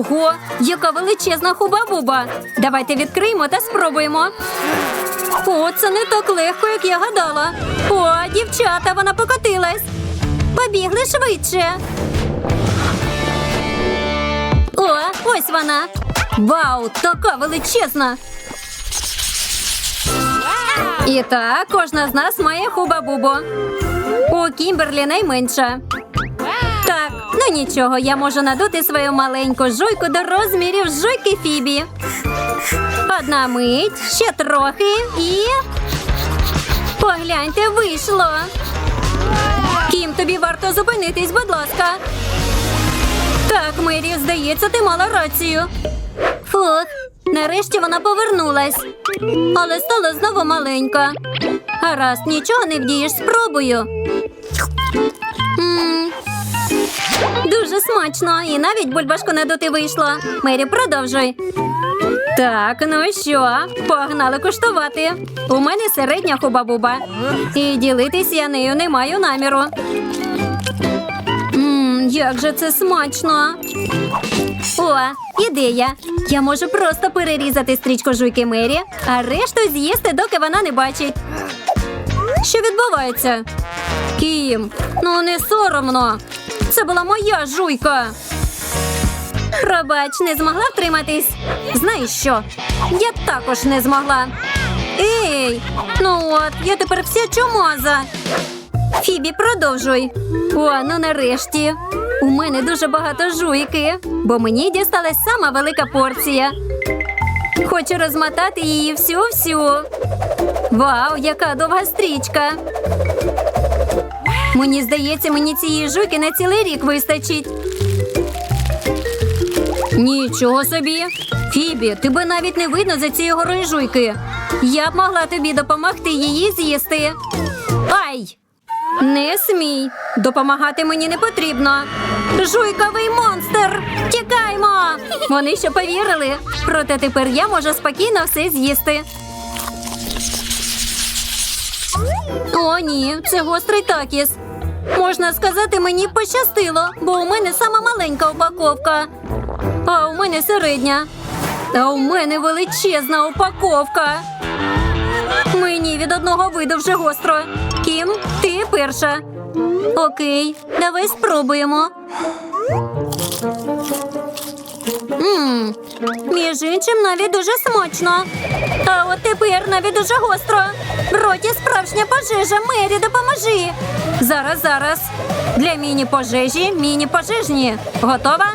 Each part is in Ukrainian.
Ого, яка величезна хуба-буба. Давайте відкриємо та спробуємо. О, це не так легко, як я гадала. О, дівчата, вона покотилась. Побігли швидше. О, ось вона. Вау, така величезна. І так, кожна з нас має хуба-бубу. У Кімберлі найменша. Так, ну нічого, я можу надути свою маленьку жуйку до розмірів жуйки Фібі. Одна мить, ще трохи і. Погляньте, вийшло. Кім, тобі варто зупинитись, будь ласка. Так, Мері, здається, ти мала рацію. Фух, нарешті вона повернулась. Але стала знову маленька. Гаразд, нічого не вдієш, спробую. М, Дуже смачно, і навіть бульбашку надути вийшло. Мері, продовжуй. Так, ну що, погнали куштувати. У мене середня хуба-буба. І ділитись я нею не маю наміру. Мм, як же це смачно. О, ідея. Я можу просто перерізати стрічку жуйки Мері, а решту з'їсти, доки вона не бачить. Що відбувається? Кім, ну не соромно. Це була моя жуйка. Пробач, не змогла втриматись. Знаєш що? Я також не змогла. Ей, ну от, я тепер вся чумаза. Фібі, продовжуй. О, ну нарешті. У мене дуже багато жуйки, бо мені дісталась сама велика порція. Хочу розмотати її всю-всю. Вау, яка довга стрічка. Мені здається, мені цієї жуйки на цілий рік вистачить. Нічого собі. Фібі, тебе навіть не видно за цією горою жуйки. Я б могла тобі допомогти її з'їсти. Ай! Не смій. Допомагати мені не потрібно. Жуйковий монстр! Тікаймо! Вони ще повірили. Проте тепер я можу спокійно все з'їсти. О, ні, це гострий такіс. Можна сказати, мені пощастило, бо у мене сама маленька упаковка. А у мене середня. А у мене величезна упаковка. Мені від одного виду вже гостро. Кім, ти перша. Окей, давай спробуємо. Між іншим навіть дуже смачно. А от тепер навіть дуже гостро. В роті справжня пожежа. Мері, допоможи. Зараз, зараз. Для міні-пожежі, міні-пожежні. Готова?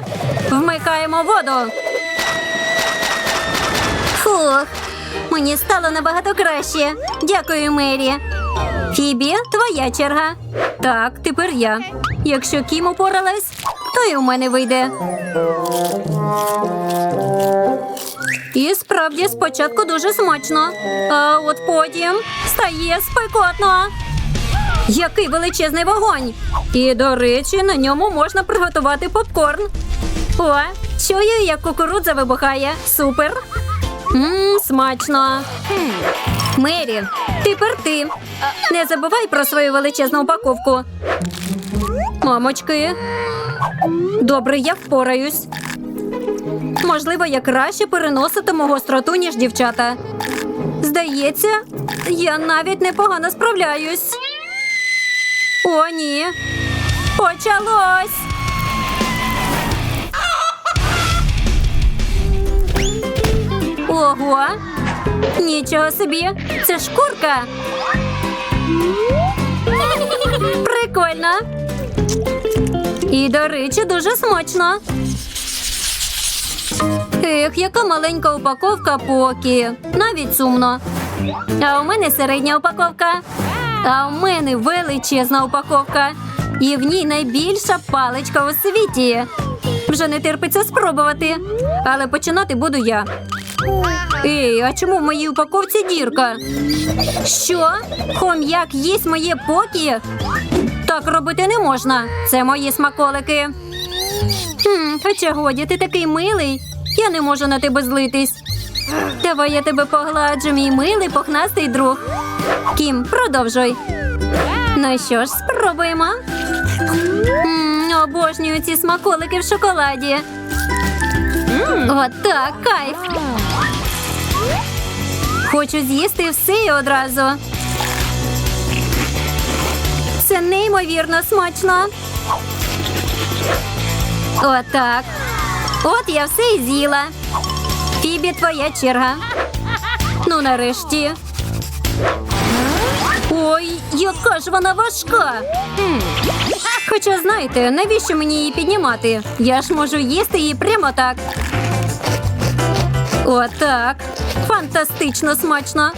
Вмикаємо воду. Фух, мені стало набагато краще. Дякую, Мері. Фібі, твоя черга. Так, тепер я. Якщо Кім упоралась, то і у мене вийде. І справді спочатку дуже смачно, а от потім стає спекотно. Який величезний вогонь! І, до речі, на ньому можна приготувати попкорн. О, чую, як кукурудза вибухає. Супер. Мм, смачно. Мері, тепер ти. Не забувай про свою величезну упаковку. Мамочки. Добре, я впораюсь. Можливо, я краще переноситиму гостроту, ніж дівчата. Здається, я навіть непогано справляюсь. О, ні. Почалось. Ого. Нічого собі. Це шкурка. Прикольно. І, до речі, дуже смачно. Ех, яка маленька упаковка поки. Навіть сумно. А у мене середня упаковка. А у мене величезна упаковка. І в ній найбільша паличка у світі. Вже не терпиться спробувати. Але починати буду я. Ей, а чому в моїй упаковці дірка? Що? Хом'як їсть моє покі? Так робити не можна. Це мої смаколики. Хм, Хоча годі, ти такий милий. Я не можу на тебе злитись. Давай я тебе погладжу, мій милий пухнастий друг. Кім, продовжуй. Ну що ж, спробуємо. М, обожнюю ці смаколики в шоколаді. Отак, кайф. Хочу з'їсти все одразу. Це неймовірно смачно. Отак. От я все і з'їла. Фібі, твоя черга. Ну, нарешті. Ой, яка ж вона важка. Хоча знаєте, навіщо мені її піднімати? Я ж можу їсти її прямо так. Отак. Фантастично смачно.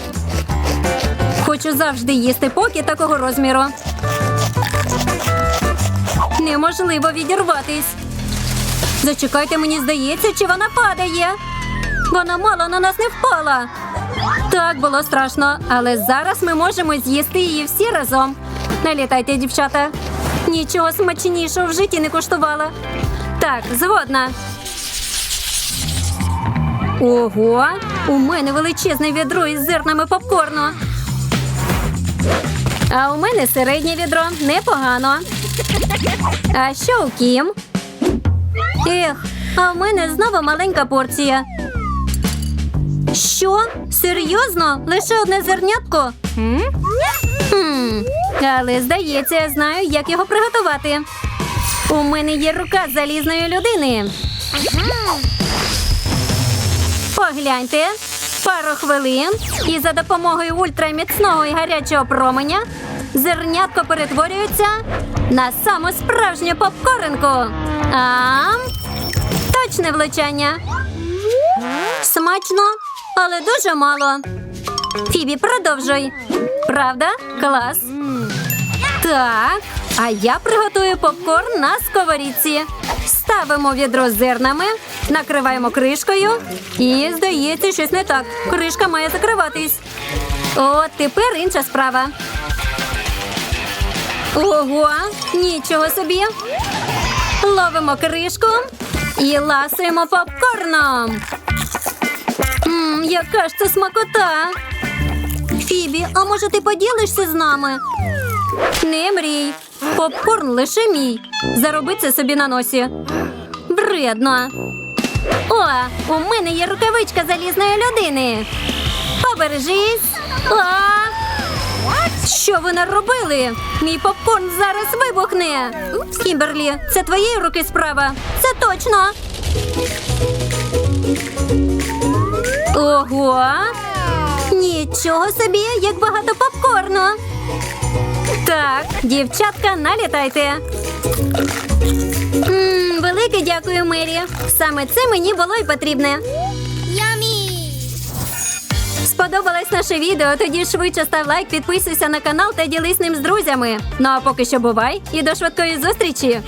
Хочу завжди їсти поки такого розміру. Неможливо відірватись. Зачекайте, мені здається, чи вона падає. Вона мало на нас не впала. Так було страшно, але зараз ми можемо з'їсти її всі разом. Налітайте, дівчата. Нічого смачнішого в житті не куштувала. Так, згодна. Ого, у мене величезне відро із зернами попкорну. А у мене середнє відро непогано. А що у Кім? Ех, а в мене знову маленька порція. Що? Серйозно? Лише одне зернятко? Хм, але здається, я знаю, як його приготувати. У мене є рука залізної людини. Погляньте, пару хвилин, і за допомогою ультраміцного і гарячого променя зернятко перетворюється на саму справжню попкоринку. Ам! Точне влучання. Смачно, але дуже мало. Фібі, продовжуй. Правда? Клас. Так, а я приготую попкорн на сковорідці. Ставимо відро з зернами, накриваємо кришкою. І здається, щось не так. Кришка має закриватись. От тепер інша справа. Ого, нічого собі. Ловимо кришку і ласуємо попкорном. Мм, яка ж це смакота. Фібі, а може ти поділишся з нами? Не мрій. Попкорн лише мій. Зароби це собі на носі. Бредно. О, у мене є рукавичка залізної людини. Побережись. А! Що ви наробили? Мій попкорн зараз вибухне. Кімберлі, це твоєї руки справа. Це точно. Ого. Нічого собі, як багато попкорну. Так, дівчатка, налітайте. М, велике дякую, Мері. Саме це мені було й потрібне. Сподобалось наше відео? Тоді швидше став лайк, підписуйся на канал та ділись ним з друзями. Ну а поки що бувай і до швидкої зустрічі!